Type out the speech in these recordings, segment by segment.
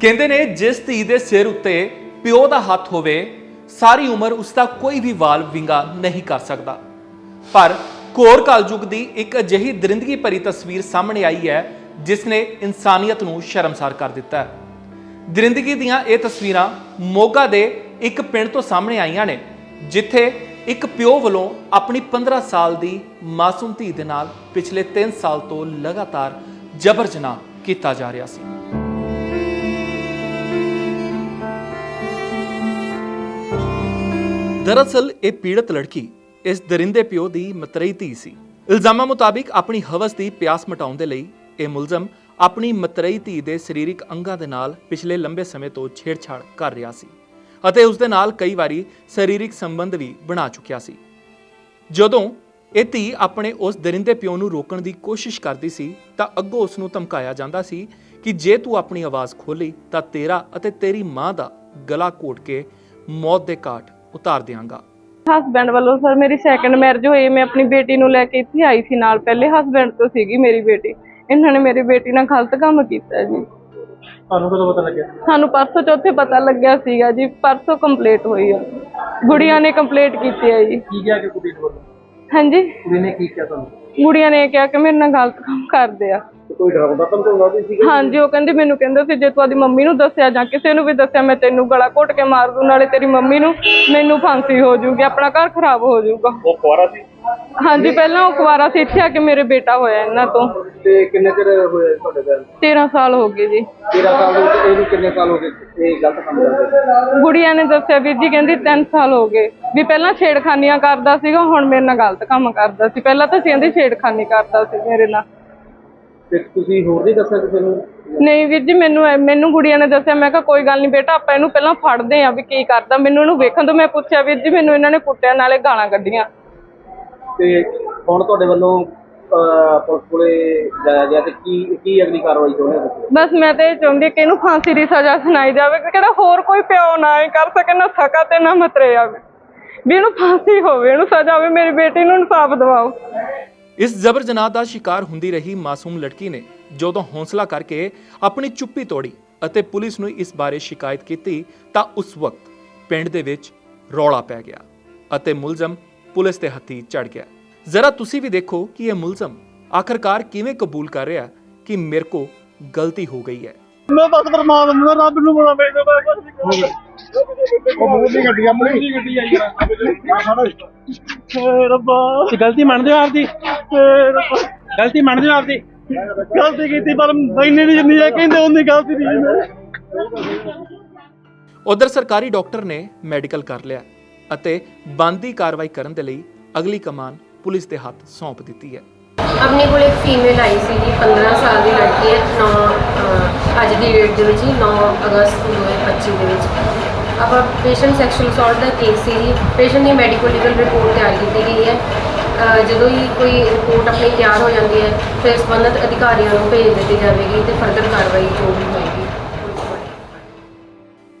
ਕਹਿੰਦੇ ਨੇ, ਜਿਸ ਧੀ ਦੇ ਸਿਰ ਉੱਤੇ ਪਿਓ ਦਾ ਹੱਥ ਹੋਵੇ, ਸਾਰੀ ਉਮਰ ਉਸ ਦਾ ਕੋਈ ਵੀ ਵਾਲ ਵਿੰਗਾ ਨਹੀਂ ਕਰ ਸਕਦਾ। ਪਰ ਘੋਰ ਕਲਯੁਗ ਦੀ ਇੱਕ ਅਜਿਹੀ ਦਰਿੰਦਗੀ ਭਰੀ ਤਸਵੀਰ ਸਾਹਮਣੇ ਆਈ ਹੈ, ਜਿਸ ਨੇ ਇਨਸਾਨੀਅਤ ਨੂੰ ਸ਼ਰਮਸਾਰ ਕਰ ਦਿੱਤਾ ਹੈ। ਦਰਿੰਦਗੀ ਦੀਆਂ ਇਹ ਤਸਵੀਰਾਂ ਮੋਗਾ ਦੇ ਇੱਕ ਪਿੰਡ ਤੋਂ ਸਾਹਮਣੇ ਆਈਆਂ ਨੇ, ਜਿੱਥੇ ਇੱਕ ਪਿਓ ਵੱਲੋਂ ਆਪਣੀ 15 ਸਾਲ ਦੀ ਮਾਸੂਮ ਧੀ ਦੇ ਨਾਲ ਪਿਛਲੇ 3 ਸਾਲ ਤੋਂ ਲਗਾਤਾਰ ਜਬਰ ਜਨਾਹ ਕੀਤਾ ਜਾ ਰਿਹਾ ਸੀ। ਦਰਅਸਲ, ਇਹ ਪੀੜਤ ਲੜਕੀ ਇਸ ਦਰਿੰਦੇ ਪਿਓ ਦੀ ਮਤਰੇਈ ਧੀ ਸੀ। ਇਲਜ਼ਾਮਾਂ ਮੁਤਾਬਿਕ ਆਪਣੀ ਹਵਸ ਦੀ ਪਿਆਸ ਮਿਟਾਉਣ ਦੇ ਲਈ ਇਹ ਮੁਲਜ਼ਮ ਆਪਣੀ ਮਤਰੇਈ ਧੀ ਦੇ ਸਰੀਰਕ ਅੰਗਾਂ ਦੇ ਨਾਲ ਪਿਛਲੇ ਲੰਬੇ ਸਮੇਂ ਤੋਂ ਛੇੜਛਾੜ ਕਰ ਰਿਹਾ ਸੀ ਅਤੇ ਉਸ ਦੇ ਨਾਲ ਕਈ ਵਾਰੀ ਸਰੀਰਕ ਸੰਬੰਧ ਵੀ ਬਣਾ ਚੁੱਕਿਆ ਸੀ। ਜਦੋਂ ਇਹ ਧੀ ਆਪਣੇ ਉਸ ਦਰਿੰਦੇ ਪਿਓ ਨੂੰ ਰੋਕਣ ਦੀ ਕੋਸ਼ਿਸ਼ ਕਰਦੀ ਸੀ, ਤਾਂ ਅੱਗੋਂ ਉਸ ਨੂੰ ਧਮਕਾਇਆ ਜਾਂਦਾ ਸੀ ਕਿ ਜੇ ਤੂੰ ਆਪਣੀ ਆਵਾਜ਼ ਖੋਲੀ ਤਾਂ ਤੇਰਾ ਅਤੇ ਤੇਰੀ ਮਾਂ ਦਾ ਗਲਾ ਘੋਟ ਕੇ ਮੌਤ ਦੇ ਘਾਟ ਉਤਾਰ ਦਿਆਂਗਾ ਹਸਬੈਂਡ ਵੱਲੋਂ ਸਰ ਮੇਰੀ ਸੈਕੰਡ ਮੈਰਿਜ ਹੋਈ ਮੈਂ ਆਪਣੀ ਬੇਟੀ ਨੂੰ ਲੈ ਕੇ ਇੱਥੇ ਆਈ ਸੀ ਨਾਲ ਪਹਿਲੇ ਹਸਬੈਂਡ ਤੋਂ ਸੀਗੀ ਮੇਰੀ ਬੇਟੀ। ਇਹਨਾਂ ਨੇ ਮੇਰੀ ਬੇਟੀ ਨਾਲ ਗਲਤ ਕੰਮ ਕੀਤਾ ਜੀ। ਤੁਹਾਨੂੰ ਕਦੋਂ ਪਤਾ ਲੱਗਿਆ? ਸਾਨੂੰ ਪਰਸੋਂ ਚੌਥੇ ਪਤਾ ਲੱਗਿਆ ਸੀਗਾ ਜੀ ਪਰਸੋਂ ਕੰਪਲੀਟ ਹੋਈ ਆ। ਗੁੜੀਆਂ ਨੇ ਕੰਪਲੀਟ ਕੀਤੀ ਹੈ ਜੀ। ਕੀ ਕਿਹਾ ਕਿ ਕੁੜੀ ਨੂੰ ਵੱਲੋਂ? ਹਾਂਜੀ? ਕੁੜੀ ਨੇ ਕੀ ਕਿਹਾ ਤੁਹਾਨੂੰ? ਗੁੜੀਆਂ ਨੇ ਕਿਹਾ ਕਿ ਮੇਰੇ ਨਾਲ ਗਲਤ ਕੰਮ ਕਰਦੇ ਆ। ਤੇ ਕੋਈ ਡਰਾਉਂਦਾ ਤਾਂ ਕੋਈ ਵੀ ਸੀ ਹਾਂਜੀ ਉਹ ਕਹਿੰਦੀ ਮੈਨੂੰ ਕਹਿੰਦਾ ਸੀ ਜੇ ਤੂੰ ਆਦੀ ਮੰਮੀ ਨੂੰ ਦੱਸਿਆ ਜਾਂ ਕਿਸੇ ਨੂੰ ਵੀ ਦੱਸਿਆ ਮੈਂ ਤੈਨੂੰ ਗਲਾ ਘੁੱਟ ਕੇ ਮਾਰ ਦੂੰ ਨਾਲੇ ਤੇਰੀ ਮੰਮੀ ਨੂੰ ਮੈਨੂੰ ਫਾਂਸੀ ਹੋ ਜਾਊਗੀ ਆਪਣਾ ਘਰ ਖਰਾਬ ਹੋ ਜਾਊਗਾ। ਉਹ ਕੁਆਰਾ ਸੀ? ਹਾਂਜੀ ਪਹਿਲਾਂ ਉਹ ਕੁਵਾਰਾ ਸੀ ਇੱਥੇ ਆ ਕੇ ਮੇਰੇ ਬੇਟਾ ਹੋਇਆ ਇਹਨਾਂ ਤੋਂ। ਤੇ ਕਿੰਨੇ ਚਿਰ ਹੋਏ ਤੁਹਾਡੇ ਦਾ 13 ਸਾਲ ਹੋ ਗਏ ਜੀ। 13 ਸਾਲ ਦੇ ਵਿੱਚ ਇਹਨੂੰ ਕਿੰਨੇ ਸਾਲ ਹੋ ਗਏ? ਇਹ ਗਲਤ ਕੰਮ ਕਰਦੇ ਗੁੜੀਆ ਨੇ ਦੱਸਿਆ ਵੀਰ ਜੀ ਕਹਿੰਦੀ 3 ਸਾਲ ਹੋ ਗਏ। ਵੀ ਪਹਿਲਾਂ ਛੇੜਖਾਨੀਆਂ ਕਰਦਾ ਸੀਗਾ ਹੁਣ ਮੇਰੇ ਨਾਲ ਗਲਤ ਕੰਮ ਕਰਦਾ ਸੀ। ਪਹਿਲਾਂ ਤਾਂ ਕਹਿੰਦੀ ਛੇੜਖਾਨੀ ਕਰਦਾ ਸੀ ਮੇਰੇ ਨਾਲ। ਤੇ ਤੁਸੀਂ ਹੋਰ ਨਹੀਂ ਦੱਸਿਆ ਕਿਸੇ ਨੂੰ? ਨਹੀਂ ਵੀਰ ਜੀ ਮੈਨੂੰ ਮੈਨੂੰ ਗੁੜੀਆ ਨੇ ਦੱਸਿਆ ਮੈਂ ਕਿਹਾ ਕੋਈ ਗੱਲ ਨਹੀਂ ਬੇਟਾ ਆਪਾਂ ਇਹਨੂੰ ਪਹਿਲਾਂ ਫੜਦੇ ਆਂ ਵੀ ਕੀ ਕਰਦਾ। ਮੈਨੂੰ ਇਹਨੂੰ ਵੇਖਣ ਤੋਂ ਮੈਂ ਪੁੱਛਿਆ ਵੀਰ ਜੀ ਮੈਨੂੰ ਇਹਨਾਂ ਨੇ ਕੁੱਟਿਆ ਨਾਲੇ ਗਾਲਾਂ ਕੱਢੀਆਂ। ਤੇ ਹੁਣ ਤੁਹਾਡੇ ਵੱਲੋਂ ਅਹ, ਪੁਲਿਸ ਕੋਲੇ ਜਾਇਆ ਗਿਆ ਤੇ ਕੀ ਕੀ ਅਗਲੀ ਕਾਰਵਾਈ ਚਾਹੁੰਦੇ ਹੋ ਤੁਸੀਂ? ਬਸ ਮੈਂ ਤਾਂ ਇਹ ਚਾਹੁੰਦੀ ਕਿ ਇਹਨੂੰ ਫਾਂਸੀ ਦੀ ਸਜ਼ਾ ਸੁਣਾਈ ਜਾਵੇ ਕਿ ਕਿਹੜਾ ਹੋਰ ਕੋਈ ਪਿਓ ਨਾ ਇਹ ਕਰ ਸਕੇ ਨਾ ਸਕਾ ਤੇ ਨਾ ਮਤਰੇ ਆਵੇ। ਵੀ ਇਹਨੂੰ ਫਾਂਸੀ ਹੋਵੇ ਇਹਨੂੰ ਸਜ਼ਾ ਹੋਵੇ ਮੇਰੀ ਬੇਟੀ ਨੂੰ ਇਨਸਾਫ ਦਿਵਾਓ। ਇਸ ਜ਼ਬਰ ਜਨਾਹ ਦਾ ਸ਼ਿਕਾਰ ਹੁੰਦੀ ਰਹੀ ਮਾਸੂਮ ਲੜਕੀ ਨੇ ਜਦੋਂ ਹੌਸਲਾ ਕਰਕੇ ਆਪਣੀ ਚੁੱਪੀ ਤੋੜੀ ਅਤੇ ਪੁਲਿਸ ਨੂੰ ਇਸ ਬਾਰੇ ਸ਼ਿਕਾਇਤ ਕੀਤੀ ਤਾਂ ਉਸ ਵਕਤ ਪਿੰਡ ਦੇ ਵਿੱਚ ਰੌਲਾ ਪੈ ਗਿਆ ਅਤੇ ਮੁਲਜ਼ਮ ਪੁਲਿਸ ਦੇ ਹੱਥੀ ਚੜ ਗਿਆ। ਜ਼ਰਾ ਤੁਸੀਂ ਵੀ ਦੇਖੋ ਕਿ ਇਹ ਮੁਲਜ਼ਮ ਆਖਰਕਾਰ ਕਿਵੇਂ ਕਬੂਲ ਕਰ ਰਿਹਾ ਹੈ ਕਿ ਮੇਰੇ ਕੋ ਗਲਤੀ ਹੋ ਗਈ ਹੈ। ਮੈਂ ਬਸ ਪਰਮਾਤਮਾ ਦਾ ਰੱਬ ਨੂੰ ਬੜਾ ਵੇਖਦਾ ਮੈਂ ਕੁਝ ਨਹੀਂ ਉਹ ਮੂੰਹ ਦੀ ਗੱਡੀ ਆਪਣੀ ਦੀ ਗੱਡੀ ਆਈ ਯਾਰ। ਰੱਬਾ। ਤੇ ਗਲਤੀ ਮੰਨਦੇ ਹੋ ਆਪਦੀ? ਏ ਰੱਬਾ। ਗਲਤੀ ਮੰਨਦੇ ਹੋ ਆਪਦੀ? ਗਲਤੀ ਕੀਤੀ ਪਰ ਇੰਨੀ ਨਹੀਂ ਜਿੰਨੀ ਇਹ ਕਹਿੰਦੇ ਉਨੀ ਗਲਤੀ ਨਹੀਂ ਮੈਂ। ਉਧਰ ਸਰਕਾਰੀ ਡਾਕਟਰ ਨੇ ਮੈਡੀਕਲ ਕਰ ਲਿਆ। ਅਤੇ ਬੰਦੀ ਕਾਰਵਾਈ ਕਰਨ ਦੇ ਲਈ ਅਗਲੀ ਕਮਾਨ ਪੁਲਿਸ ਦੇ ਹੱਥ ਸੌਂਪ ਦਿੱਤੀ ਹੈ। ਆਪਣੇ ਕੋਲ ਇੱਕ ਫੀਮੇਲ ਆਈ ਸੀ ਜੀ 15 ਸਾਲ ਦੀ ਲੜਕੀ ਹੈ 9 ਅੱਜ ਦੀ ਡੇਟ ਦੇ ਵਿੱਚ ਹੀ 9 ਅਗਸਤ 2025 ਦੇ ਵਿੱਚ। ਆਪਾਂ ਪੇਸ਼ੈਂਟ ਸੈਕਸ਼ੂਅਲ ਅਸੌਲਟ ਦਾ ਕੇਸ ਸੀ ਜੀ ਪੇਸ਼ੈਂਟ ਦੀ ਮੈਡੀਕਲ ਲੀਗਲ ਰਿਪੋਰਟ ਤਿਆਰ ਕੀਤੀ ਗਈ ਹੈ। ਜਦੋਂ ਹੀ ਕੋਈ ਰਿਪੋਰਟ ਆਪਣੀ ਤਿਆਰ ਹੋ ਜਾਂਦੀ ਹੈ, ਫਿਰ ਸੰਬੰਧਿਤ ਅਧਿਕਾਰੀਆਂ ਨੂੰ ਭੇਜ ਦਿੱਤੀ ਜਾਵੇਗੀ ਤੇ ਫਰਦਰ ਕਾਰਵਾਈ ਜੋ ਵੀ ਹੋਏਗੀ।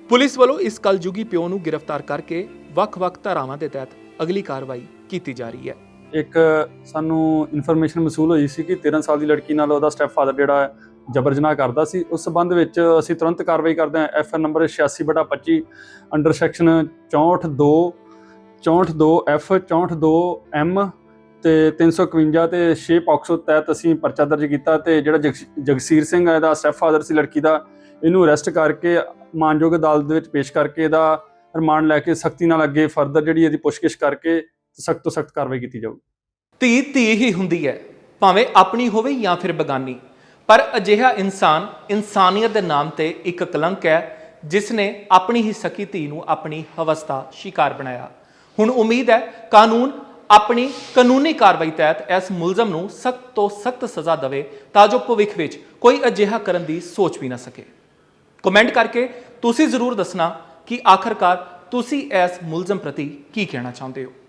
ਪੁਲਿਸ ਵੱਲੋਂ ਇਸ ਕਲਯੁਗੀ ਪਿਓ ਨੂੰ ਗ੍ਰਿਫਤਾਰ ਕਰਕੇ ਵੱਖ-ਵੱਖ ਧਾਰਾਵਾਂ ਦੇ ਤਹਿਤ ਅਗਲੀ ਕਾਰਵਾਈ ਕੀਤੀ ਜਾ ਰਹੀ ਹੈ। ਇੱਕ ਸਾਨੂੰ ਇਨਫੋਰਮੇਸ਼ਨ ਮਸੂਲ ਹੋਈ ਸੀ ਕਿ 13 ਸਾਲ ਦੀ ਲੜਕੀ ਨਾਲ ਉਹਦਾ ਸਟੈਪ ਫਾਦਰ ਜਿਹੜਾ ਜਬਰ ਜਨਾਹ ਕਰਦਾ ਸੀ। ਉਸ ਸੰਬੰਧ ਵਿੱਚ ਅਸੀਂ ਤੁਰੰਤ ਕਾਰਵਾਈ ਕਰਦੇ ਹਾਂ। F number 86/25 under section 64 64 F 64 M ਤੇ 351 ਤੇ 6 ਪੌਕਸੋ ਤਹਿਤ ਅਸੀਂ ਪਰਚਾ ਦਰਜ ਕੀਤਾ ਤੇ ਜਿਹੜਾ ਜਗਸ- ਜਗਸੀਰ ਸਿੰਘ ਹੈ, ਇਹਦਾ ਸਟੈਪ ਫਾਦਰ ਸੀ ਲੜਕੀ ਦਾ ਇਹਨੂੰ ਅਰੈਸਟ ਕਰਕੇ ਮਾਨਯੋਗ ਅਦਾਲਤ ਦੇ ਵਿੱਚ ਪੇਸ਼ ਕਰਕੇ ਇਹਦਾ ਰਿਮਾਂਡ ਲੈ ਕੇ ਸਖਤੀ ਨਾਲ ਅੱਗੇ ਫਰਦਰ ਜਿਹੜੀ ਇਹਦੀ ਪੁੱਛਗਿੱਛ ਕਰਕੇ ਸਖਤ ਤੋਂ ਸਖਤ ਕਾਰਵਾਈ ਕੀਤੀ ਜਾਊਗੀ। ਧੀ ਧੀ ਹੀ ਹੁੰਦੀ ਹੈ, ਭਾਵੇਂ ਆਪਣੀ ਹੋਵੇ ਜਾਂ ਫਿਰ ਬਗਾਨੀ। ਪਰ ਅਜਿਹਾ ਇਨਸਾਨ ਇਨਸਾਨੀਅਤ ਦੇ ਨਾਮ ਤੇ ਇੱਕ ਕਲੰਕ ਹੈ ਜਿਸ ਨੇ ਆਪਣੀ ਹੀ ਸਕੀ ਧੀ ਨੂੰ ਆਪਣੀ ਹਵਸ ਦਾ ਸ਼ਿਕਾਰ ਬਣਾਇਆ। ਹੁਣ ਉਮੀਦ ਹੈ, ਕਾਨੂੰਨ ਆਪਣੀ ਕਾਨੂੰਨੀ ਕਾਰਵਾਈ ਤਹਿਤ ਇਸ ਮੁਲਜ਼ਮ ਨੂੰ ਸਖਤ ਤੋਂ ਸਖਤ ਸਜ਼ਾ ਦੇਵੇ, ਤਾਂ ਜੋ ਭਵਿੱਖ ਵਿੱਚ ਕੋਈ ਅਜਿਹਾ ਕਰਨ ਦੀ ਸੋਚ ਵੀ ਨਾ ਸਕੇ। ਕਮੈਂਟ ਕਰਕੇ ਤੁਸੀਂ ਜ਼ਰੂਰ ਦੱਸਣਾ ਕਿ ਆਖਰਕਾਰ ਤੁਸੀਂ ਇਸ ਮੁਲਜ਼ਮ ਪ੍ਰਤੀ ਕੀ ਕਹਿਣਾ ਚਾਹੁੰਦੇ ਹੋ।